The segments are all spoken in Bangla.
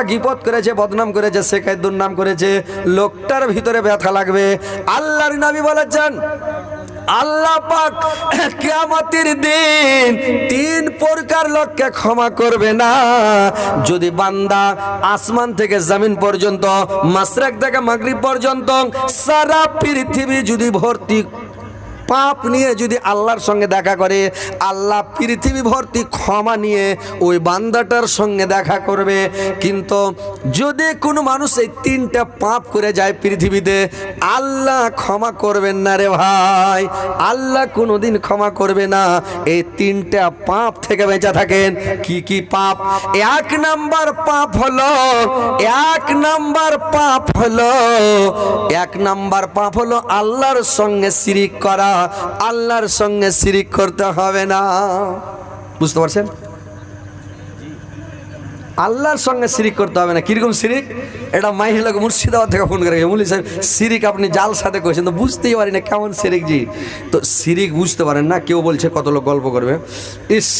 লোকটা গিপত করেছে, বদনাম করেছে শেখায় দুর্নাম করেছে, লোকটার ভিতরে ব্যথা লাগবে। আল্লাহর নবী বলেছেন, আল্লাহ পাক কিয়ামতের দিন তিন প্রকার লোককে ক্ষমা করবে না। যদি বান্দা আসমান থেকে জমিন পর্যন্ত মাসরাক থেকে মাগরিব পর্যন্ত, সারা পৃথিবী যদি ভর্তি পাপ নিয়ে যদি আল্লাহর সঙ্গে দেখা করে, আল্লাহ পৃথিবী ভর্তি ক্ষমা নিয়ে ওই বান্দাটার সঙ্গে দেখা করবে। কিন্তু যদি কোনো মানুষ এই তিনটা পাপ করে যায় পৃথিবীতে, আল্লাহ ক্ষমা করবেন না রে ভাই। আল্লাহ কোনোদিন ক্ষমা করবে না। এই তিনটা পাপ থেকে বেঁচে থাকেন। কি কি পাপ? এক নাম্বার পাপ হলো, এক নাম্বার পাপ হলো, এক নাম্বার পাপ হলো আল্লাহর সঙ্গে শিরিক করা। আল্লাহর সঙ্গে শিরিক করতে হবে না। বুঝতে পারছেন? আল্লাহর সঙ্গে শিরিক করতে হবে না। কীরকম শিরিক? এটা মাইহিলাকে মুর্শিদাবাদ থেকে ফোন করে বলি স্যার শিরিক আপনি জাল সাথে করেছেন তো বুঝতেই পারি না কেমন শিরিক জি। তো শিরিক বুঝতে পারেন না, কেউ বলছে কত লোক গল্প করবে। ইস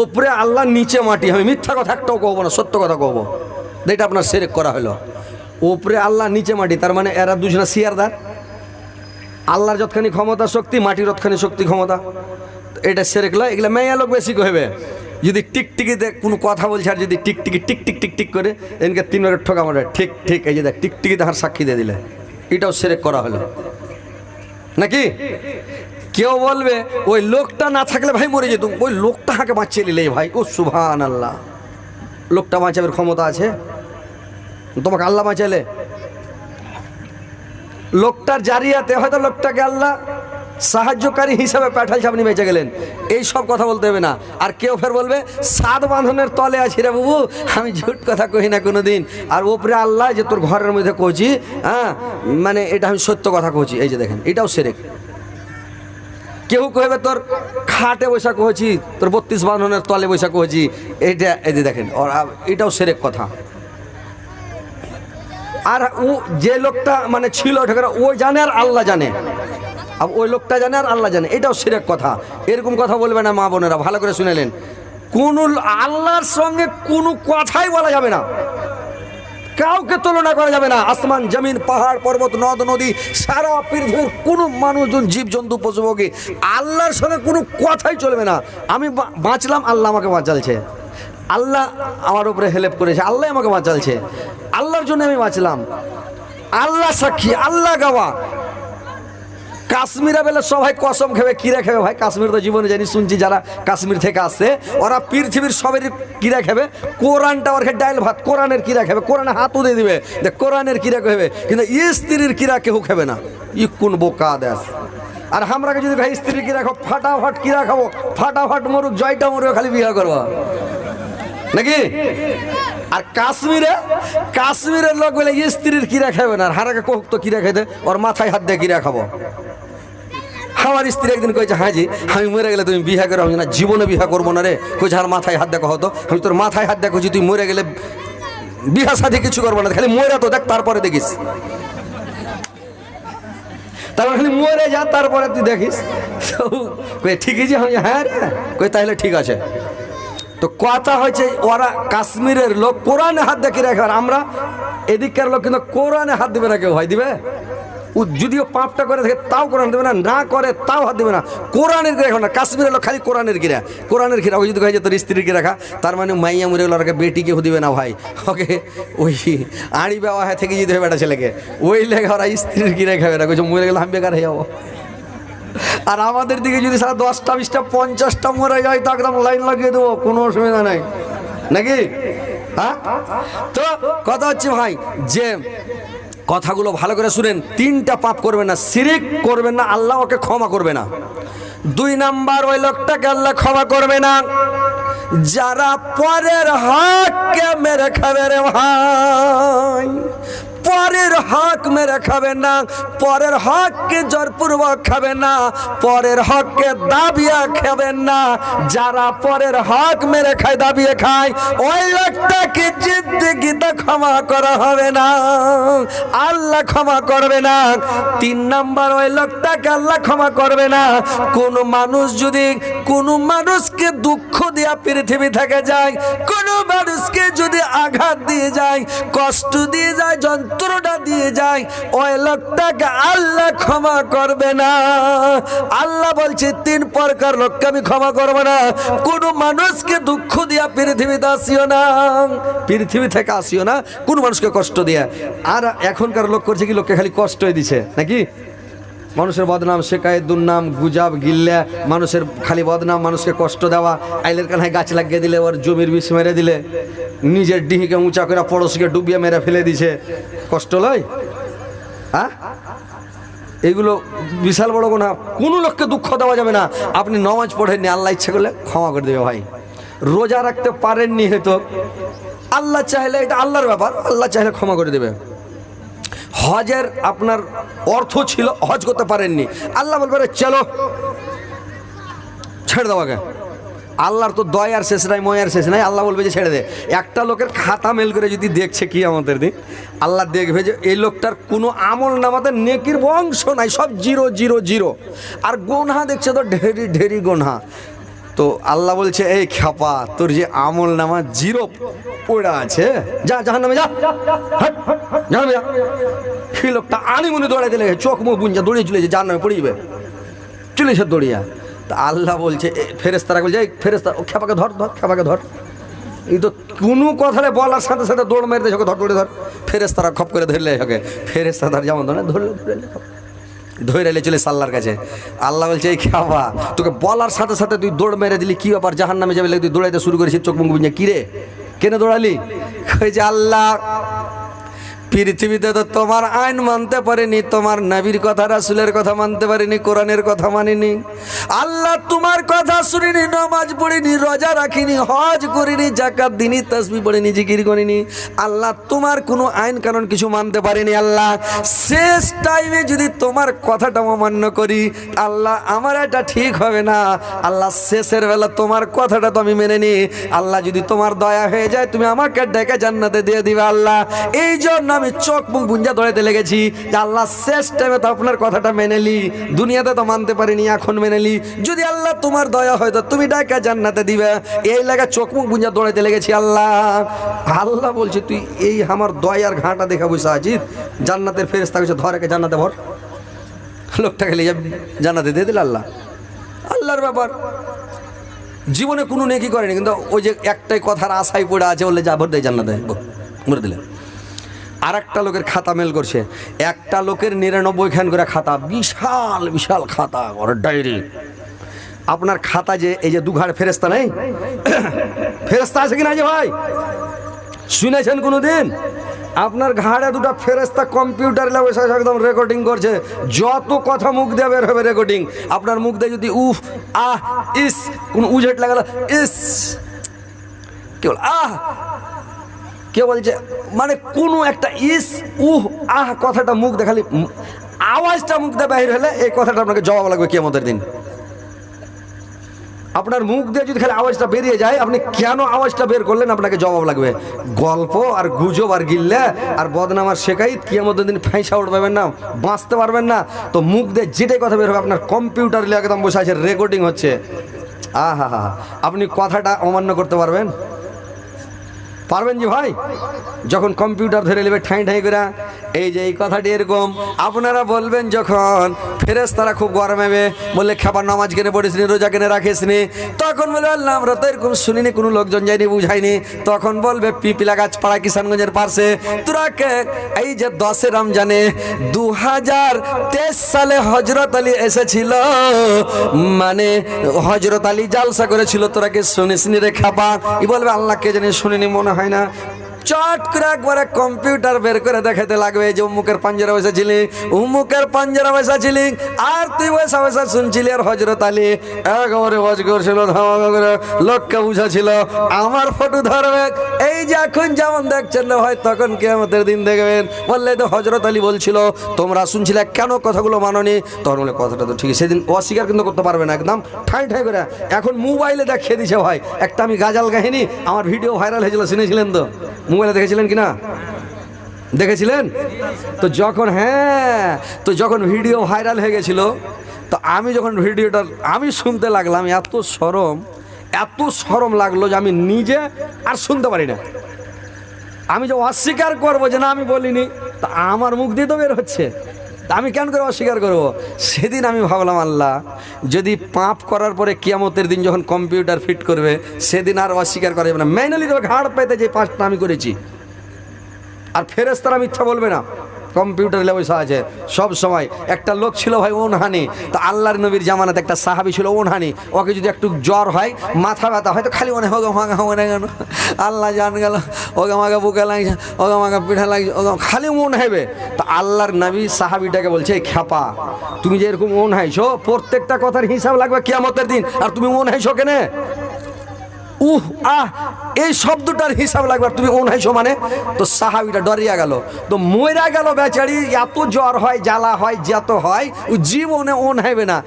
ওপরে আল্লাহ, নিচে মাটি। আমি মিথ্যা কথা একটাও কহবো না, সত্য কথা কহবো এটা আপনার সেরেক করা হলো। ওপরে আল্লাহ, নিচে মাটি, তার মানে এরা দুজনা শিয়ারদার। আল্লাহর যতখানি ক্ষমতা, শক্তি, মাটির যতখানি শক্তি ক্ষমতা। এটা সেরেকলা এগুলো মেয়া লোক বেশি কহবে যদি টিকটিকিতে কোনো কথা বলছে আর যদি টিকটিকি টিক টিক টিক টিক করে, এনকে তিনবার ঠোকা মারে, ঠিক ঠিক, এই যে দেখ, টিকটিকিতে হার সাক্ষী দিয়ে দিলে। এটাও সেরেক করা হলো। নাকি? কেউ বলবে, ওই লোকটা না থাকলে ভাই মরে যেত ওই লোকটা হাঁকে বাঁচিয়ে নিলে ভাই। ও সুভান আল্লাহ লোকটা বাঁচাবের ক্ষমতা আছে? তোমাকে আল্লাহ বাঁচালে? লোকটার জারিয়াতে হয়তো লোকটাকে আল্লাহ সাহায্যকারী হিসাবে পাঠাইছে আপনি বেঁচে গেলেন। এই সব কথা বলতে হবে না। আর কেউ ফের বলবে সাত বাঁধনের তলে আছি রে বাবু, আমি ঝুট কথা কহি না কোনো দিন আর ওপরে আল্লাহ যে তোর ঘরের মধ্যে কইছি হ্যাঁ মানে এটা আমি সত্য কথা কইছি। এই যে দেখেন, এটাও সেরেক। কেউ কহবে তোর খাটে বৈশা কহছি তোর বত্রিশ বাঁধনের তলে বৈশা কহছি এইটা এই যে দেখেন এটাও সেরেক কথা। আর ও যে লোকটা মানে ছিল ও জানে আর আল্লাহ জানে। আর ওই লোকটা জানে আর আল্লাহ জানে। এটাও সেরেক কথা। এরকম কথা বলবে না মা বোনেরা, ভালো করে শুনেলেন কোন আল্লাহর সঙ্গে কোনো কথাই বলা যাবে না। কাউকে তুলনা করা যাবে না। আসমান, জমিন, পাহাড়, পর্বত, নদ, নদী, সারা পৃথিবীর কোনো মানুষজন, জীবজন্তু, পশুপক্ষী, আল্লাহর সঙ্গে কোনো কথাই চলবে না। আমি বাঁচলাম, আল্লাহ আমাকে বাঁচালছে। আল্লাহ আমার উপরে হেল্প করেছে, আল্লাহ আমাকে বাঁচালছে। আল্লাহর জন্য আমি বাঁচলাম। আল্লাহ সাক্ষী, আল্লাহ গাওয়া। কাশ্মীরে বেলে সবাই কসম খেবে, কিরা খেবে ভাই? কাশ্মীর তো জীবনে জানি, শুনছি যারা কাশ্মীর থেকে আসছে, ওরা পৃথিবীর সবের কিরা খেবে? কোরআনটা ওর ডাইল ভাত, কোরআনের কিরা খাবে? কোরআনে হাতও দিয়ে দিবে, যে কোরআনের কিরা খেবে? কিন্তু স্ত্রীর কিরা কেউ খেবে না। ই কোন বোকা দেশ। আর আমরাকে যদি ভাই স্ত্রীর কিরা খাব ফাটাফাট কিরা খাব, ফাটাফাট মরুক, জয়টা মরুক, খালি বিয়ে করব। নাকি? আর কাশ্মীরে, কাশ্মীরের লোক বলে স্ত্রীর কিরা খাবে না? আর হারাকে কোক তো কিরা খাইতে, ওর মাথায় হাত দিয়ে কিরা খাব। আমার স্ত্রী একদিন কয়েছে হ্যাঁ জি, আমি মরে গেলে তুমি বিহা করো না জীবনে বিহা করব না রে। কইছে, আর মাথায় হাত দেখো হতো আমি তোর মাথায় হাত দেখো তুই মরে গেলে বিহা সাথে কিছু করব না। খালি মরে তো দেখ, তারপরে দেখিস। তারপর খালি মরে যা, তারপরে তুই দেখিস। ঠিকই যে আমি হ্যাঁ রে? কই তাহলে ঠিক আছে। তো কথা হয়েছে, ওরা কাশ্মীরের লোক, কোরআনে হাত দেখে রাখে। আর আমরা এদিককার লোক কিন্তু কোরআনে হাত দেবে না, কেউ হয় দিবে? ও যদিও পাপটা করে থাকে, তাও কোরআন দেবে না না করে তাও হাত দেবে না। কোরআনের গিরা এখন না, কাশ্মীরের লোক খালি কোরআনের গিরা কোরআনের গিরা ওই যদি কয়ে যে তোর স্ত্রীকে রাখা, তার মানে মাইয়া মরে ওরা বেটিকে দিবে না ভাই। ওকে, ওই আড়ি বাবা থেকে যেতে হবে বেটা ছেলেকে। ওই লেগে ওরা স্ত্রীর গিরা খাবে না, কইছে মরে গেলে আমি বেকার হয়ে যাব। আর আমাদের দিকে যদি সারা দশটা, বিশটা, পঞ্চাশটা মরে যায় তো একদম লাইন লাগিয়ে দেবো, কোনো অসুবিধা নাই। নাকি? হ্যাঁ? তো কথা হচ্ছে ভাই, যে কথাগুলো ভালো করে শুনেন, তিনটা পাপ করবেন না সিরিক করবেন না, আল্লাহ ওকে ক্ষমা করবে না। দুই নাম্বার, ওই লোকটাকে আল্লাহ ক্ষমা করবে না। যারা পরের হককে মেরে খাবে রে ভাই পরের হক মেরে খাবে না, পরের হককে জোরপূর্বক খাবে না, পরের হককে দাবিয়া খাবেন না। যারা পরের হক মেরে খায়, দাবিয়ে খায়, ওই লোকটাকে জিদ্দিগিতে ক্ষমা করা হবে না। আল্লাহ ক্ষমা করবে না। তিন নাম্বার, ওই লোকটাকে আল্লাহ ক্ষমা করবে না। কোন মানুষ যদি, কোন মানুষকে দুঃখ দিয়া পৃথিবী থেকে যায়, কোন মানুষকে যদি আঘাত দিয়ে যায়, কষ্ট দিয়ে যায় যন্ত্রণা দিয়ে যায়, ওই লোকটাকে আল্লাহ ক্ষমা করবে না। আল্লাহ বলছে, তিন প্রকার লোককে আমি ক্ষমা করব না। কোন মানুষকে দুঃখ দিয়া পৃথিবীতে আসিও না। পৃথিবী থেকে আসিও না, কোন মানুষকে কষ্ট দিয়া। আর এখনকার লোক করছে কি, লোককে খালি কষ্টই দিছে, নাকি? মানুষের বদনাম শেখায়, দুর্নাম, গুজাব, গিল্লা। মানুষের খালি বদনাম, মানুষকে কষ্ট দেওয়া। আইলের কানায় গাছ লাগিয়ে দিলে, ওর জমির বিষ মেরে দিলে। নিজের ডিহিকে উঁচা করে পড়োশিকে ডুবিয়ে মেরে ফেলে দিছে। কষ্ট লয়? হ্যাঁ? এগুলো বিশাল বড় গোনা কোনো লোককে দুঃখ দেওয়া যাবে না। আপনি নমাজ পড়েননি, আল্লাহ ইচ্ছে করলে ক্ষমা করে দেবে ভাই। রোজা রাখতে পারেননি হয়তো। আল্লাহ চাইলে এটা আল্লাহর ব্যাপার, আল্লাহ চাইলে ক্ষমা করে দেবে। হজের আপনার অর্থ ছিল হজ করতে পারেননি। আল্লাহ বলবে "রে, চলো ছেড়ে দেওয়াকে আল্লাহর তো দয়ার শেষ নাই ময়ার শেষ নাই। আল্লাহ বলবে যে ছেড়ে দে। একটা লোকের খাতা মেল করে যদি দেখছে কি আমাদের দিন আল্লাহ দেখবে যে এই লোকটার কোনো আমল নামাতে নেকির বংশ নাই সব জিরো জিরো জিরো। আর গোনহা দেখছে তো ঢেরি ঢেরি গোনহা। তো আল্লাহ বলছে, এই খাপা, তোর যে আমল নামা জিরো পড়া আছে, যা জাহান নামে যা জাহান্নামে যা। সেই লোকটা আনি মনে দৌড়াইতে লেগে চোখ, মুখ বুঞ্জা দৌড়িয়ে চলেছে জাহান নামে পড়িবে। চলেছে দৌড়িয়া। তা আল্লাহ বলছে ফেরেস্তারা বলছে, এই ফেরেস্তা ও খেপাকে ধর ধর, খেপাকে ধর। এই তো কোনো কথাটা বলার সাথে সাথে দৌড় মেরে দেয় ধর, দৌড়ে ধর। ফেরেস্তারা খপ করে ধরলে, ওকে। ফেরেস্তা ধর, যেমন ধরে ধরলে ধরলে খপ। ধরে এলে চলে সাল্লার কাছে। আল্লাহ বলছে, এই খাওয়া তোকে বলার সাথে সাথে তুই দৌড় মেরে দিলি, কী ব্যাপার? জাহান নামে যাবে তুই দৌড়াইতে শুরু করেছিস চোখ মুখ বুঝে। কিরে কেন দৌড়ালি? কইছে আল্লাহ পৃথিবীতে তো তোমার আইন মানতে পারিনি, তোমার নাবির কথা, রাসুলের কথা মানতে পারিনি, কোরআনের কথা মানিনি। আল্লাহ তোমার কথা শুনিনি, নামাজ পড়িনি, রোজা রাখিনি, হজ করিনি জাকাত দিনি তসবি পড়িনি, জিকির করিনি। আল্লাহ তোমার কোনো আইন কানুন কিছু মানতে পারিনি, আল্লাহ। শেষ টাইমে যদি তোমার কথাটা অমান্য করি, আল্লাহ, আমার এটা ঠিক হবে না। আল্লাহ, শেষের বেলা তোমার কথাটা তো আমি মেনে নিই। আল্লাহ, যদি তোমার দয়া হয়ে যায়, তুমি আমাকে ডেকে জান্নাতে দিয়ে দিবে, আল্লাহ। এই জন্য আমি চোখ মুখ বুঞ্জা দৌড়াতে লেগেছি যে আল্লাহ শেষ টাইমে তো আপনার কথাটা মেনে লি। দুনিয়াতে তো মানতে পারিনি, এখন মেনে লি। যদি আল্লাহ তোমার দয়া হয় তো তুমি ডাকা জান্নাতে দিবে। এই লাগা চোখ মুখ বুঞ্জা দৌড়াতে লেগেছি আল্লাহ। আল্লাহ বলছে, তুই এই আমার দয়ার ঘাটা দেখা বসে আছিস? জান্নাতের ফেরেস্তা কইছে ধরেকে জান্নাতে ভর। লোকটাকে লিয়ে জান্নাতে দিয়ে দিল আল্লাহ। আল্লাহর ব্যাপার। জীবনে কোনো নেকি করেনি, কিন্তু ওই যে একটাই কথার আশায় পড়ে আছে, বললে যা, ভর দেয় জান্নাতে মরে দিলে আর একটা লোকের খাতা মেল করছে। একটা লোকের নিরানব্বই খান করে খাতা, বিশাল বিশাল খাতা, ওর ডায়েরি আপনার খাতা যে, এই যে দুঘাড় ফেরেস্তা নেই? ফেরেস্তা আছে কিনা যে ভাই? শুনেছেন কোনো দিন আপনার ঘাড়ে দুটো ফেরেস্তা কম্পিউটার বসে একদম রেকর্ডিং করছে। যত কথা মুখ দিয়ে বের হবে রেকর্ডিং আপনার মুখ দিয়ে যদি উফ, আহ, ইস, কোন উজেট লাগালো, ইস কেবল আহ কে বলছে মানে কোনো একটা ইস, উহ, আহ কথাটা মুখ দেখালি আওয়াজটা মুখ দিয়ে বাহির হলে এই কথাটা আপনাকে জবাব লাগবে কেমতের দিন। আপনার মুখ দিয়ে যদি খালি আওয়াজটা বেরিয়ে যায়, আপনি কেন আওয়াজটা বের করলেন আপনাকে জবাব লাগবে? গল্প আর গুজব আর গিল্লা আর বদনাম আর শেখাই কিয়ামতের দিন ফাঁসা উঠবেন না, বাঁচতে পারবেন না। তো মুখ দিয়ে যেটাই কথা বের হবে, আপনার কম্পিউটার একদম বসে আছে, রেকর্ডিং হচ্ছে। আহা হা, আপনি কথাটা অমান্য করতে পারবেন? পারবেন যে ভাই? যখন কম্পিউটার ধরে নেবে ঠাঁই ঠাঁই করে এই যে এই কথাটি এরকম, আপনারা বলবেন যখন ফেরেস তারা খুব গরম হবে বললে খাবার নামাজ কেনে পড়েছিনি রোজা কেনে রাখিসনি তখন বলে আল্লাহ, আমরা তো এরকম শুনিনি, কোনো লোকজন যায়নি বুঝাইনি তখন বলবে, পিপিলা গাছ পাড়া কিষানগঞ্জের পাশে তোরা কে? এই যে দশে রমজানে দু হাজার তেইশ সালে হজরত আলী এসেছিল। মানে হজরত আলী জালসা করেছিল, তোরা কে শুনিসনি রে খাপা? ই বলবে আল্লাহকে জানি শুনিনি মনে হয় না। চট করে একবারে কম্পিউটার বের করে দেখাতে লাগবে যে উমুকের পাঞ্জারা বসেছিলি উমুকের পাঞ্জারা বসেছিলি আর তুই বসা বসা শুনছিলি আর হজরত আলী। একেবারে হজ করছিল, ধামাকা করে লোককে বুঝাছিল, আমার ফটো ধরবে। এই যে এখন যেমন দেখছেন না হয় তখন কে আমাদের দিন দেখবেন। বললে তো হজরত আলী বলছিল, তোমরা শুনছিলে কেন কথাগুলো মাননি? তখন বলে, কথাটা তো ঠিক সেদিন অস্বীকার কিন্তু করতে পারবে না, একদম ঠাই ঠাই করে। এখন মোবাইলে দেখিয়ে দিছে ভাই, একটা আমি গাজাল কাহিনী, আমার ভিডিও ভাইরাল হয়েছিল, শুনেছিলেন তো? মোবাইলে দেখেছিলেন কি না? দেখেছিলেন? তো যখন হ্যাঁ তো যখন ভিডিও ভাইরাল হয়ে গেছিল, তো আমি যখন ভিডিওটা আমি শুনতে লাগলাম, এত সরম এত সরম লাগল যে আমি নিজে আর শুনতে পারি না। আমি যে অস্বীকার করব যে না, আমি বলিনি, তা আমার মুখ দিয়ে তো বের হচ্ছে। আমি কেন করে অস্বীকার করব? সেদিন আমি ভাবলাম, আল্লাহ, যদি পাপ করার পরে কিয়ামতের দিন যখন কম্পিউটার ফিট করবে, সেদিন আর অস্বীকার করা যাবে না। ম্যানুয়ালি তো ঘাড় পাইতে যে পাঁচটা আমি করেছি। আর ফেরেস্তারা মিথ্যা বলবে না। কম্পিউটার বসে আছে, সব সময়। একটা লোক ছিল ভাই ওনহানি, তা আল্লাহর নবীর জামানাতে একটা সাহাবি ছিল ওনহানি। ওকে যদি একটু জ্বর হয়, মাথা ব্যথা হয়, তো খালি মনে হোক মাগা মনে গেল আল্লাহ জান গেল ওকে আমাকে বুকে লাগছে ওকে আমাকে পিঠা লাগছে ওকে খালি মন হবে। তা আল্লাহর নবী সাহাবিটাকে বলছে খ্যাপা, তুমি যে এরকম মন হাইছো প্রত্যেকটা কথার হিসাব লাগবে কিয়ামতের দিন, আর তুমি মন হাইছো কেনে? উহ, আহ, এই শব্দটার হিসাব লাগবে, তুমি ওনাইছো মানে? তো সাহাবিটা ডরিয়া গেল। তো মইরা গেল বেচারি, এত জ্বর হয়, জ্বালা হয় যত হয়, ও জীবনে ওন হাইবে না।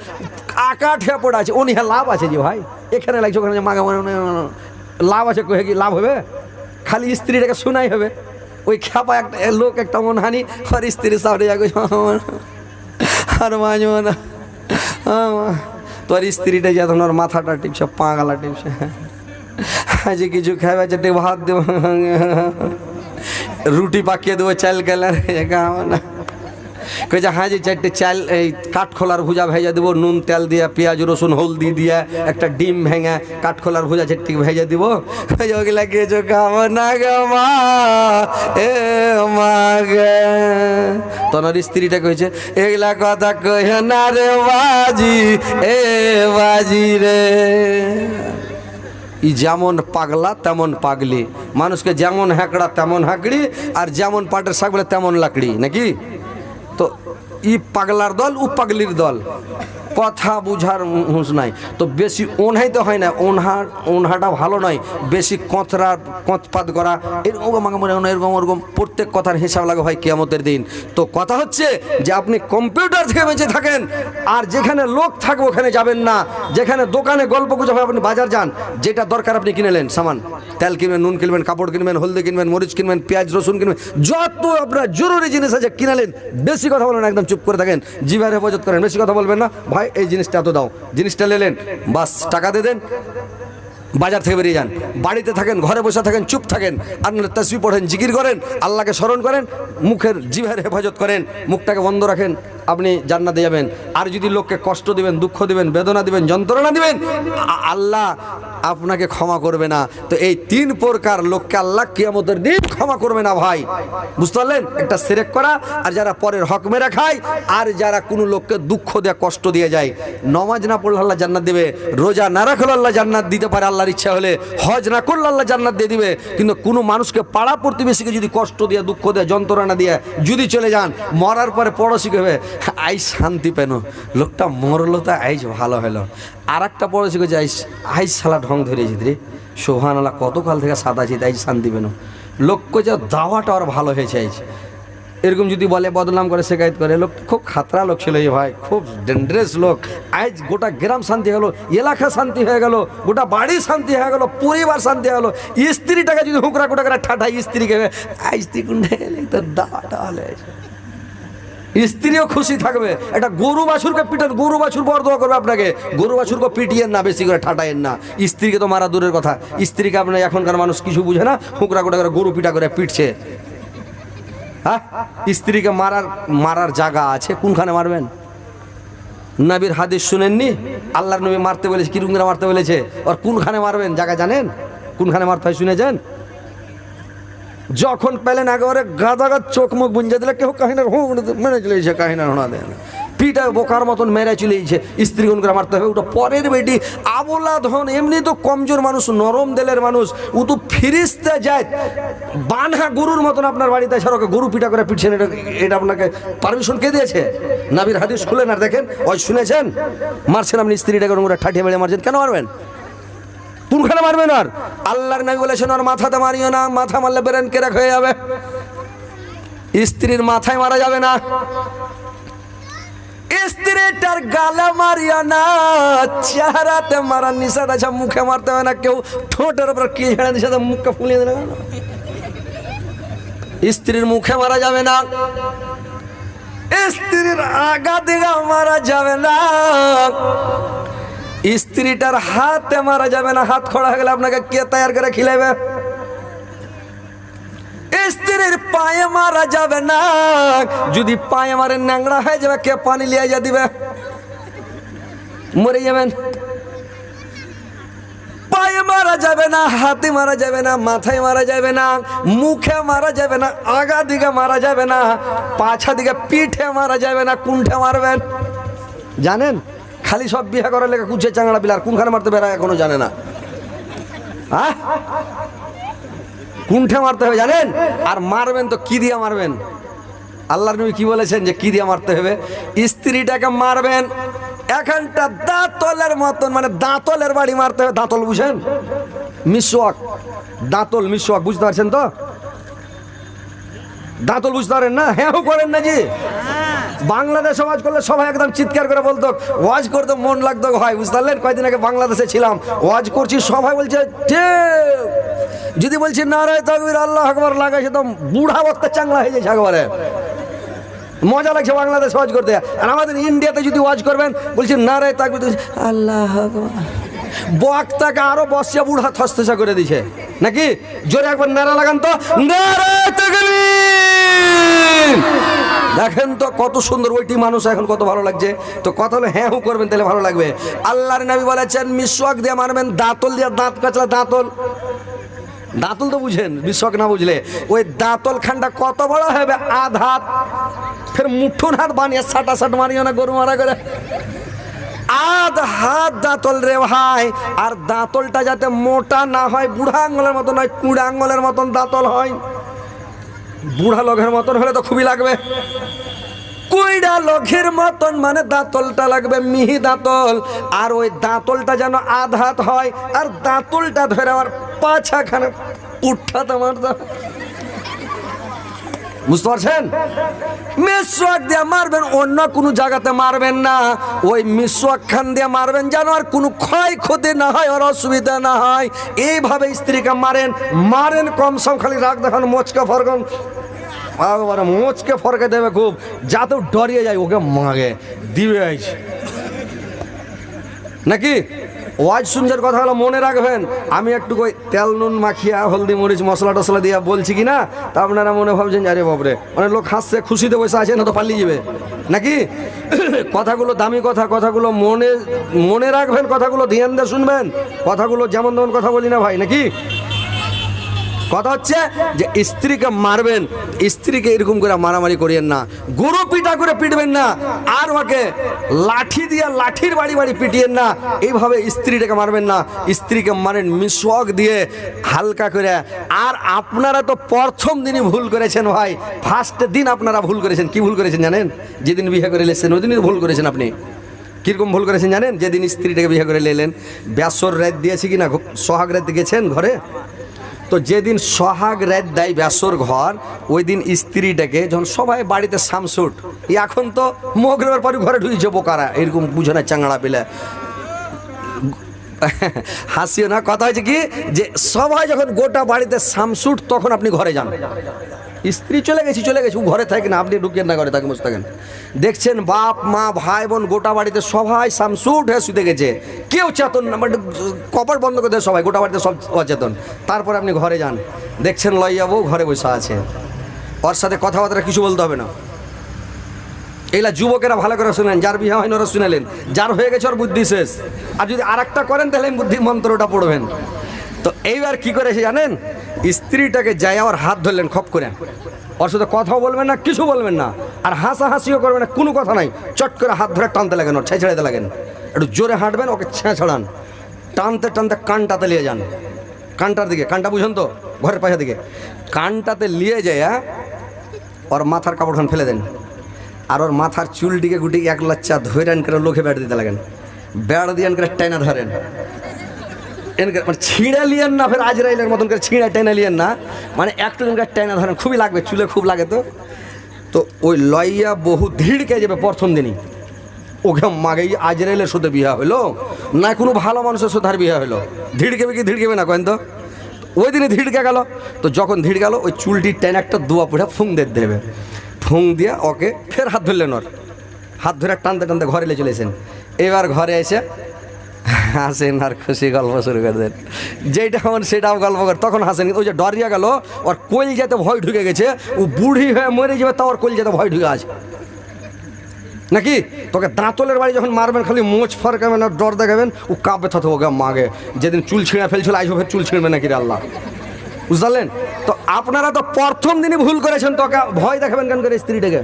আকাঠ হয়ে পড়ে আছে ওনি হ্যাঁ লাভ আছে যে ভাই। এখানে লাগছে, ওখানে মাগা মানে লাভ আছে কহে কি লাভ হবে? খালি স্ত্রীটাকে শোনাই হবে। ওই খেপা একটা লোক একটা মন হানি আর স্ত্রী সামনে আর মাঝে না তোর স্ত্রীটা যখন ওর মাথাটা টিপছে, পাগালা টিপছে। আজ কিছু খাবে চারটে ভাত দেবো। রুটি পাকিয়ে দেবো, চাল কালার না। কইছে হ্যাঁ যে চারটে চাল, এই কাঠখোলার ভুজা ভেজে দেবো, নুন, তেল দিয়ে, পেঁয়াজ, রসুন, হলদি দিয়ে, একটা ডিম ভেঙে কাঠখোলার ভুজা চারটি ভেজে দিব। ওগুলা কিছু খাব না গে মা, এ মা গে। তনার স্ত্রীটা কইছে, এগুলা কথা কইছে না রে বাজি, এ বাজি রে। যেমন পাগলা, তেমন পাগলি। মানুষকে যেমন হ্যাঁকড়া, তেমন হ্যাঁকড়ি, আর যেমন পাটের শাক বলে তেমন লাকড়ি, নাকি? তো ই পাগলার দল ও পাগলির দল। কথা বুঝার হুঁশ নাই। তো বেশি ওনহাইতে হয় না ওনহার ওনহাটা ভালো নয়। বেশি কঁথরা কঁথপাত করা, এরকম এরকম ওরকম প্রত্যেক কথার হিসাব লাগে হয় কিয়ামতের দিন। তো কথা হচ্ছে যে আপনি কম্পিউটার থেকে বেঁচে থাকেন, আর যেখানে লোক থাকবে ওখানে যাবেন না। যেখানে দোকানে গল্প গুজব আপনি বাজার যান। যেটা দরকার আপনি কিনেলেন সামান। তেল কিনবেন, নুন কিনবেন, কাপড় কিনবেন, হলদি কিনবেন, মরিচ কিনবেন, পেঁয়াজ, রসুন কিনবেন, যত আপনার জরুরি জিনিস আছে কিনালেন বেশি কথা বলেন একদম চুপ করে থাকেন, জিভার হেফাজত করেন। বেশি কথা বলবেন না। ভাই, এই জিনিসটা এত দাও। জিনিসটা নিলেন, বাস, টাকা দিয়ে দেন। বাজার থেকে বেরিয়ে যান। বাড়িতে থাকেন, ঘরে বসে থাকেন, চুপ থাকেন। নাহলে তসবি পড়েন, জিকির করেন, আল্লাহকে স্মরণ করেন, মুখের জিভের হেফাজত করেন, মুখটাকে বন্ধ রাখেন, আপনি জান্নাতে যাবেন। আর যদি লোককে কষ্ট দিবেন, দুঃখ দিবেন, বেদনা দিবেন, যন্ত্রণা দিবেন আল্লাহ আপনাকে ক্ষমা করবে না। তো এই তিন প্রকার লোককে আল্লাহ কিয়ামতের দিন ক্ষমা করবে না ভাই। বুঝতে পারলেন? একটা সেরেক করা, আর যারা পরের হক মেরে খায়, আর যারা কোনো লোককে দুঃখ দেয়, কষ্ট দিয়ে যায়। নমাজ না পড়লে আল্লাহ জান্নাত দেবে, রোজা না রাখলে আল্লাহ জান্নাত দিতে পারে আল্লাহর ইচ্ছা হলে হজ না করলে আল্লাহ জান্নাত দিয়ে দিবে। কিন্তু কোনো মানুষকে পাড়া প্রতিবেশীকে যদি কষ্ট দিয়ে, দুঃখ দিয়ে, যন্ত্রণা দিয়ে যদি চলে যান, মরার পরে পড়োশিকে হবে আই শান্তি পেন। লোকটা মরলো তা আইজ ভালো হলো। আর একটা পড়োশিকে যে আইস আইস সালা ঢং ধরেছি রে। সোহান আল্লাহ কতকাল থেকে সাদা ছিল আইজ শান্তি পেন। লোককে যে দাওয়াটা আর ভালো হয়েছে আইজ এরকম যদি বলে, বদনাম করে শেখায়ত করে লোক খুব খাতরা লোক ছিল এই ভাই, খুব ডেঞ্জারাস লোক। আজ গোটা গ্রাম শান্তি হয়ে গেল, এলাকা শান্তি হয়ে গেল, গোটা বাড়ি শান্তি হয়ে গেল, পরিবার শান্তি হয়ে গেলো। স্ত্রীটাকে যদি হুকরা কুটা করে ঠাঠাই স্ত্রীকে আজ কুন্ডে গেলে স্ত্রীও খুশি থাকবে। একটা গরু বাছুরকে পিটান গরু বাছুর বর্ধ করবে আপনাকে। গরু বাছুরকে পিটিয়েন না, বেশি করে ঠাটাইয়েন না। স্ত্রীকে তো মারা দূরের কথা। স্ত্রীকে আপনার এখনকার মানুষ কিছু বুঝে না হুকরা কুটা করে গরু পিটা করে পিটছে। হ্যাঁ? স্ত্রীকে মারার মারার জায়গা আছে, কোনখানে মারবেন? নবীর হাদিস শুনেননি? আল্লাহর নবী মারতে বলেছে কীরকম করে মারতে বলেছে? আর কোনখানে মারবেন? জায়গা জানেন? কোনখানে মারতে হয় শুনেছেন? যখন পেলেন একেবারে গাদাগাদ চোখ মুখ বুঞ্জে দিলে কেউ কাহিনার হো মেনে চলেছে, কাহিনার হোনা দেন পিঠা বোকার মতন মেরে চলেছে স্ত্রী গুণ করে মারতে হবে, ওটা পরের বেটি। আবলা ধন, এমনি তো কমজোর মানুষ, নরম দেলের মানুষ। ও তো ফিরিস্তে যায় বানহা গরুর মতন আপনার বাড়িতে এসে ওকে গরু পিঠা করে পিটছেন, এটা এটা আপনাকে পারমিশন কে দিয়েছে? নাবির হাদিস খুলেন আর দেখেন, ওই শুনেছেন? মারছেন আপনি স্ত্রীটাকে করে ঠাঠিয়ে মেরে মারছেন, কেন মারবেন? কোনখানে মারবেন আর? আল্লাহর নবী বলেছেন, আর মাথাতে মারিও না, মাথা মারলে বেরেন কেরাক হয়ে যাবে। স্ত্রীর মাথায় মারা যাবে না। স্ত্রীটার গালে মারিও না, চেহারাতে মারার নিষেধ আছে মুখে মারতে হবে না, কেউ ঠোঁটের উপর কি ঝেড়ে তো মুখটা ফুলিয়ে দিলে? স্ত্রীর মুখে মারা যাবে না, স্ত্রীর আগা দিগা মারা যাবে না, স্ত্রীটার হাতে মারা যাবে না, হাত খোড়া হয়ে গেলে আপনাকে কে তৈয়ার করে খিলাইবে পায়ে মারা যাবে না। যদি পায়ে মারে ন্যাংরা হয়ে যাবে, কে পানি লিয়ে যা দিবে? মরে যাবেন। পায়ে মারা যাবে না, হাতে মারা যাবে না, মাথায় মারা যাবে না, মুখে মারা যাবে না, আগা দিকে মারা যাবে না, পাছা দিকে পিঠে মারা যাবে না, কুণ্ঠে মারবেন। জানেন? খালি সব বিয়ে করার লেগে কুচে চাংড়া বিলার, কোনখানে মারতে বেড়ায় এখনও জানে না। হ্যাঁ কুণ্ঠে মারতে হবে, জানেন? আর মারবেন তো কি দিয়ে মারবেন? আল্লাহর নবী কি বলেছেন যে কি দিয়ে মারতে হবে? স্ত্রীটাকে মারবেন, এখানটা দাঁতলের মতন মানে দাঁতলের বাড়ি মারতে হবে। দাঁতল বুঝেন? মিসওয়াক। দাঁতল, মিসওয়াক, বুঝতে পারছেন তো? দাঁতল বুঝতে পারেন না? হ্যাঁ করেন না জি বাংলাদেশ ওয়াজ করলে সবাই একদম চিৎকার করে বলতো, ওয়াজ করতে মন লাগতো ভাই বুঝতে পারলেন? কয়দিন আগে বাংলাদেশে ছিলাম, ওয়াজ করছি, সবাই বলছে, ঠিক। যদি বলছি নারায় তকবির, আল্লাহ আকবর লাগাইছে, তো বুড়া বক্তা চাংলা হয়ে যাচ্ছে একবারে। মজা লাগছে বাংলাদেশ ওয়াজ করতে। আর আমাদের ইন্ডিয়াতে যদি ওয়াজ করবেন, বলছি নারায় তাকবির আল্লাহ বক্তাকে আরও বসিয়া বুড়া থসথসা করে দিছে। নাকি? জোরে একবার নারা লাগান তো। দেখেন তো কত সুন্দর ওইটি মানুষ এখন কত ভালো লাগছে। তো কথা হলে হ্যাঁ হু করবেন, তাহলে ভালো লাগবে। আল্লাহর নবী বলেছেন, মিসওয়াক দিয়ে মারবেন, দাঁতল দিয়ে দাঁত কাচলা দাঁতল। দাঁতল তো বুঝেন, বিশ্বক না বুঝলে। ওই দাঁতল খানটা কত বড় হবে? আধ হাত। ফের মুঠুন হাত বানিয়ে সাটা সাট মারিও না, গরু মারা করে। আধ হাত দাঁতল রে ভাই। আর দাঁতলটা যাতে মোটা না হয়, বুড়া আঙ্গলের মতন হয়, কুড়া আঙ্গলের মতন দাঁতল হয়। বুড়া লোকের মতন হলে তো খুবই লাগবে। কুইডা লঘের মতন মানে দাঁতলটা লাগবে, মিহি দাঁতল। আর ওই দাঁতলটা যেন আধ হাত হয়, আর দাঁতলটা ধরে আমার পাছাখানে পুঠাতে মারতে হবে। বুঝতে পারছেন? মিসওয়াক দিয়ে মারবেন, অন্য কোনো জায়গাতে মারবেন না। ওই মিসওয়াক খান দিয়ে মারবেন যেন আর কোনো ক্ষয়ক্ষতি না হয়, আর অসুবিধা না হয়। এইভাবে স্ত্রীকে মারেন মারেন কম সম, খালি রাখ দেখান, মোচকা ফরকম একবারে মোচকে ফরকে দেবে খুব। যাতে ডরিয়ে যায়, ওকে মাগে, দিবে নাকি? ওয়াজ সুন্দর কথা হলো, মনে রাখবেন, আমি একটু কই তেল, নুন মাখিয়া, হলদি, মরিচ, মশলা টসলা দিয়া বলছি কি না তা আপনারা মনে ভাবছেন, আরে বাবরে অনেক লোক হাসছে, খুশিতে বসে আছে, না তো পালিয়ে যাবে? নাকি? কথাগুলো দামি কথা, কথাগুলো মনে মনে রাখবেন, কথাগুলো ধ্যান দিয়ে শুনবেন, কথাগুলো যেমন তেমন কথা বলি না ভাই, নাকি? কথা হচ্ছে যে স্ত্রীকে মারবেন, স্ত্রীকে এরকম করে মারামারি করিয়েন না। গরু পিটা করে পিটবেন না, আর ওকে লাঠি দিয়ে লাঠির বাড়ি বাড়ি পিটিয়েন না। এইভাবে স্ত্রীটাকে মারবেন না। স্ত্রীকে মারেন মিশক দিয়ে হালকা করে। আর আপনারা তো প্রথম দিনই ভুল করেছেন ভাই। ফার্স্ট দিন আপনারা ভুল করেছেন। কি ভুল করেছেন জানেন? যেদিন বিয়ে করে এসেছেন ওই ভুল করেছেন আপনি। কীরকম ভুল করেছেন জানেন? যেদিন স্ত্রীটাকে বিয়ে করে নিলেন ব্যাসর রাত দিয়েছি কি না সোহাগ রাত গেছেন ঘরে? তো যেদিন সোহাগ রাত দেয় ব্যাসর ঘর ওই দিন স্ত্রীটাকে যখন সবাই বাড়িতে সামসুট এখন তো মগরের পরে ঘরে ঢুকেছে বোকারা, এরকম বুঝো না চাংড়া পেলে। হাসিও না, কথা হয়েছে কি? যে সবাই যখন গোটা বাড়িতে সামসুট তখন আপনি ঘরে যান। স্ত্রী চলে গেছি চলে গেছি ঘরে থাকে না, আপনি ঢুকেন না ঘরে থাকে বসে থাকেন। দেখছেন বাপ, মা, ভাই, বোন, গোটা বাড়িতে সবাই সামসুট হয়ে শুতে গেছে। কেউ চেতন না মানে কপাট বন্ধ করে দেয় সবাই, গোটা বাড়িতে সব অচেতন। তারপরে আপনি ঘরে যান। দেখছেন লইয়া বউ ঘরে বসে আছে। ওর সাথে কথাবার্তা কিছু বলতে হবে না। এইলা যুবকেরা ভালো করে শুনেন, যার বিয়ে হয়নি ওরা শুনেলেন। যার হয়ে গেছে ওর বুদ্ধি শেষ। আর যদি আর করেন, তাহলে বুদ্ধি মন্ত্রটা পড়বেন। তো এইবার কি করেছে জানেন? স্ত্রীটাকে যাই ওর হাত ধরলেন, খপ করে। ওর সাথে কথাও বলবেন না, কিছু বলবেন না। আর হাসাহাসিও করবেন না, কোনো কথা নাই। চট করে হাত ধরে টানতে লাগেন, ওর ছেঁচড়াতে লাগেন। একটু জোরে হাঁটবেন, ওকে ছেঁচড়ান টানতে টানতে কানটাতে নিয়ে যান। কানটার দিকে, কানটা বুঝুন তো, ঘরের পাশে দিকে। কানটাতে নিয়ে যায় হ্যাঁ? ওর মাথার কাপড়খান ফেলে দেন। আর ওর মাথার চুল দিকে গুটি এক লাচ্চা ধরে আন করে লোকে বেড় দিতে লাগেন। বেড় দিয়ে করে টাইনা ধরেন। মানে ছিঁড়ে লিয়েন না, ফের আজরাইলের মতন করে ছিঁড়ে টেনে লিয়েন না। মানে একটু দিন করে টেনে ধরেন, খুবই লাগবে, চুলে খুব লাগে তো। তো ওই লইয়া বহু ধীড়কে যাবে প্রথম দিনই। ওকে মাগে আজরাইলের সাথে বিয়া হইল, না কোনো ভালো মানুষের সাথে আর বিয়া হইল। ধীড়কেবে কি ধীড়কেবে না কেন তো? ওই দিনে ধীড়কে গেল। তো যখন ধীড় গেল, ওই চুলটি টেনে একটা দুয়া পুড়ে ফুং দিয়ে দেবে। ফুং দিয়ে ওকে ফের হাত ধরলেন ওর। হাত ধরে টানতে টানতে ঘরে চলেছেন এবার ঘরে এসে হাসেন আর খুশি গল্প শুরু করে দেন। যেটা হন সেটাও গল্প করে। তখন হাসেন, ওই যে ডরিয়া গেল, ওর কোল যেতে ভয় ঢুকে গেছে, ও বুড়ি হয়ে মরে যাবে তা ওর কোল যেতে ভয় ঢুকে আছে। নাকি? তোকে দাঁতলের বাড়ি যখন মারবেন, খালি মোচ ফরকাবেন আর ডর দেখাবেন, ও কাঁপে থাকতে ওকে মাগে। যেদিন চুল ছিঁড়ে ফেলছিল, আইসো ফের চুল ছিঁড়বে নাকি রে আল্লাহ। বুঝলেন তো আপনারা তো প্রথম দিনই ভুল করেছেন তোকে ভয় দেখাবেন কেন করে স্ত্রীটাকে?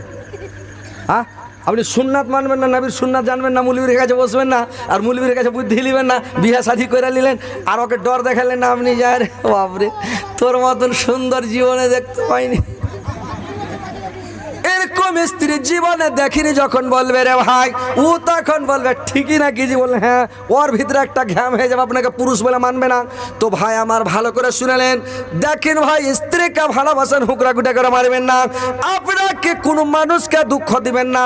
হ্যাঁ? আপনি সুন্নাত মানবেন না, নবীর সুন্নাত জানবেন না, মুলবির কাছে বসবেন না, আর মুলবির কাছে বুদ্ধি নিবেন না, বিয়ে শাদি করে নিলেন, আর ওকে ডর দেখালেন না আপনি যায় রে বাপরে, তোর মতন সুন্দর জীবনে দেখতে পাইনি। এরকম স্ত্রী জীবনে দেখিনি যখন বলবে রে ভাই, ও তখন বলবে, ঠিকই না কি জি বললে হ্যাঁ ওর ভিতরে একটা ঘ্যাম হয়ে যাবে, আপনাকে পুরুষ বলে মানবে না। তো ভাই আমার ভালো করে শুনেলেন, দেখেন ভাই স্ত্রীকে ভালোবাসেন হুকরা গুটা করে মারবেন না। আপনাকে কোনো মানুষকে দুঃখ দিবেন না।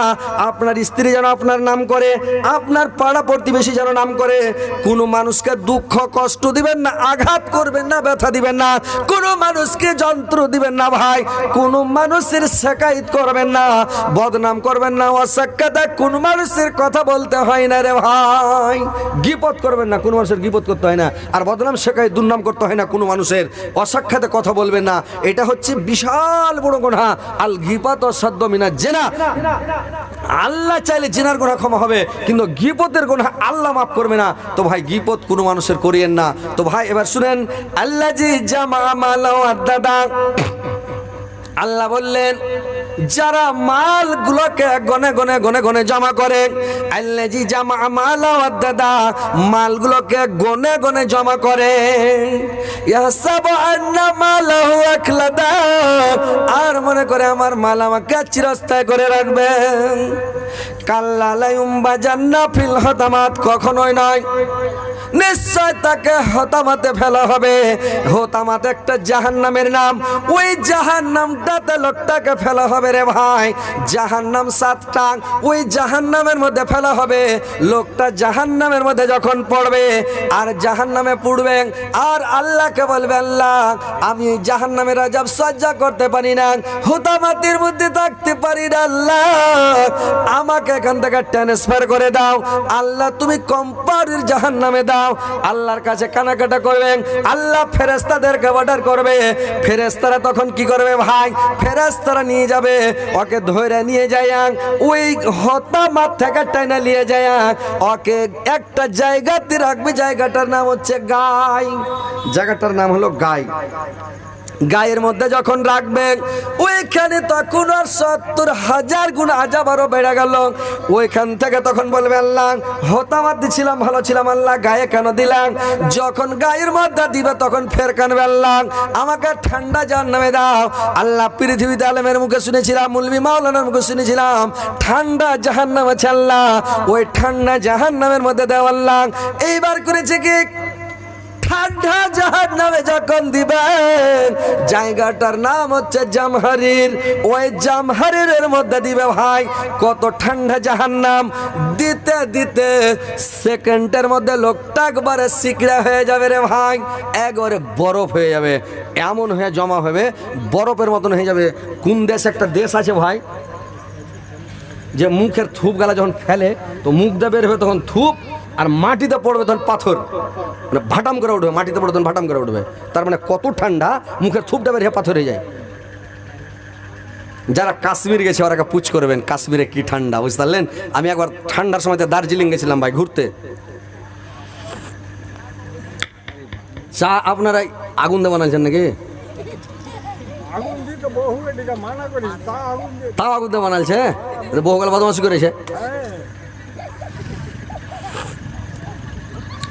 আপনার স্ত্রী যেন আপনার নাম করে, আপনার পাড়া প্রতিবেশী যেন নাম করে। কোনো মানুষকে দুঃখ, কষ্ট দিবেন না, আঘাত করবেন না, ব্যথা দিবেন না। কোনো মানুষকে যন্ত্র দিবেন না ভাই। কোনো মানুষের শেখায়ত করবেন না। বদনাম করবেন না অসাক্ষাতে কোন মানুষের কথা বলতে হয় না রে ভাই। গিপত করবেন না, কোনো মানুষের গিপত করতে হয় না। আর বদনাম শেখায় দুর্নাম করতে হয় না কোনো মানুষের। অসাক্ষাতে কথা বলবেন না। এটা হচ্ছে বিশাল বড় গোনা। আল গিপাত অসাধ্য মিনা জেনা। আল্লাহ চাইলে জেনার গোনা ক্ষমা হবে, কিন্তু গিপতের গোনা আল্লাহ মাফ করবে না। তো ভাই গিপত কোনো মানুষের করিয়েন না। তো ভাই, এবার শুনেন, আল্লাহ জি জামা, মালা দাদা আল্লাহ বললেন যারা মালগুলোকে গনে গনে গনে গনে জমা করে আল্লাজি জামা মাল দাদা, মালগুলোকে গনে গনে জমা করে। আর মনে করে আমার মাল আমাকে চিরস্থায় করে রাখবেন কাল্লা লাইম ফিল হতামাত কখনোই নয়। নিশ্চয় তাকে হতামাতে ফেলা হবে। হতামাত একটা জাহান নামের নাম। ওই জাহান নামটাতে লোকটাকে ফেলা হবে রে ভাই। জাহান নাম সাতটা। ওই জাহান নামের মধ্যে ফেলা হবে। লোকটা জাহান নামের মধ্যে যখন পড়বে, আর জাহান নামে পড়বে, আর আল্লাহকে বলবে, আল্লাহ, আমি জাহান নামের রাজাব সজ্জা করতে পারি না। হুতামাতির মধ্যে থাকতে পারি না, আল্লাহ। আমাকে এখান থেকে ট্রান্সফার করে দাও। আল্লাহ, তুমি কোম্পানির জাহান নামে দাও। আল্লাহর কাছে কানাকাটা করবেন আল্লাহ ফেরেস্তাদেরকে অর্ডার করবে। ফেরেস্তারা তখন কি করবে ভাই? ফেরেস্তারা নিয়ে যাবে। ওকে ধরে নিয়ে যায়। ওই হতামাত থেকে টাইনা নিয়ে যায়। ওকে একটা জায়গাতে রাখবে। জায়গাটার নাম হচ্ছে গাই। জায়গাটার নাম হলো গাই। গায়ের মধ্যে যখন রাখবেন, ওইখানে তখন আর সত্তর হাজার গুণ আজাব আরও বেড়ে গেল। ওইখান থেকে তখন বলবে, আল্লাহ, হতামাত দিছিলাম, ভালো ছিলাম, আল্লাহ, গায়ে কেন দিলাম? যখন গায়ের মধ্যে দিবে, তখন ফের কানবে, আল্লাহ, আমাকে ঠান্ডা জান নামে দাও। আল্লাহ, পৃথিবীতে আলমের মুখে শুনেছিলাম, মুলবি মাওলানার মুখে শুনেছিলাম, ঠান্ডা জাহান নাম আছে ওই ঠান্ডা জাহান নামের মধ্যে দেওয়া আল্লাহ। এইবার করেছে কি? ঠান্ডা জাহান নামে যখন দিবেন, জায়গাটার নাম হচ্ছে জামহারির। ওই জামহারির মধ্যে দিবে ভাই, কত ঠান্ডা জাহান নাম দিতে দিতে সেকেন্ডের মধ্যে লোকটা একবারে সিকড়া হয়ে যাবে রে ভাই, একবারে বরফ হয়ে যাবে। এমন হয়ে জমা হবে, বরফের মতন হয়ে যাবে। কোন দেশ একটা দেশ আছে ভাই, যে মুখের থুপ গালা যখন ফেলে, তো মুখ হবে তখন থুপ আর মাটিতে পড়বে তখন পাথর। মানে ভাটাম করে উঠবে মাটিতে পড়বে তখন ভাটাম করে উঠবে। তার মানে কত ঠান্ডা মুখের থুপটা বের হয়ে পাথর হয়ে যায়। যারা কাশ্মীর গেছে ওরা পুচ করবেন কাশ্মীরে কি ঠান্ডা বুঝতে পারলেন? আমি একবার ঠান্ডার সময় দার্জিলিং গেছিলাম ভাই ঘুরতে। চা আপনারা আগুন দিয়ে বানাচ্ছেন নাকি? তাও আগুন দিয়ে বানালছে বহুকাল বদমাসি করেছে হ্যাঁ ওই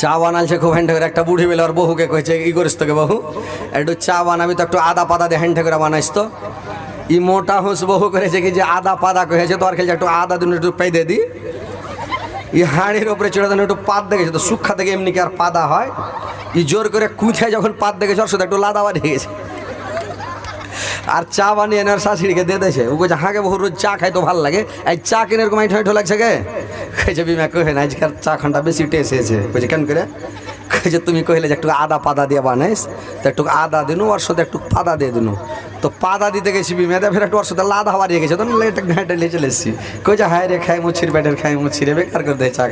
চা বানালছে খুব হ্যান্ড করে। একটা বুড়ি বেলে আর বহুকে কয়েছে ই করিস তোকে বহু একটু চা বানাবি তো একটু আদা পাতা দিয়ে হ্যান্ড করে বানাইস তো। ই মোটা হুঁস বহু করেছে কি যে আদা পাতা কয়েছে তো আর খেলছে একটু আদা দিন, একটু পেয়ে দে। দি ই হাঁড়ির ওপরে চড়ে দেন একটু পাত দেখেছে তো সুক্ষা থেকে এমনি কি আর পাদা হয়? ই জোর করে কুঁথায় যখন পাত দেখেছে, ওর সাথে একটু লাদা বাড়ি গেছে। আর চা বানিয়ে এনার শাশুড়িকে দিয়ে দেছে ও কইছে, হাঁকে বহু রোজ চা খাই তো ভালো লাগে। এই চা কিনে এরকম আইঠো লাগছে গে কইছে বিমা কহে না আজকাল চা খানটা বেশি টেস্ট হয়েছে। কইছে কেন করে কইছে তুমি কহিলে যে, একটু আদা পাদা দিয়ে বানাইস, তো একটু আদা দিনু, ওর সাথে একটু পাদা দিয়ে দিনু। তো পাদা দিতে গেছি বিমেদে ফের একটু ওর সাথে লাদা দিয়ে গেছে, তো লেটে ঘাটে নিয়ে চলে এসেছি। কইছে হায় রে খাই মুছির পেটের খাই মুছিরে বেকার করে দেয় চা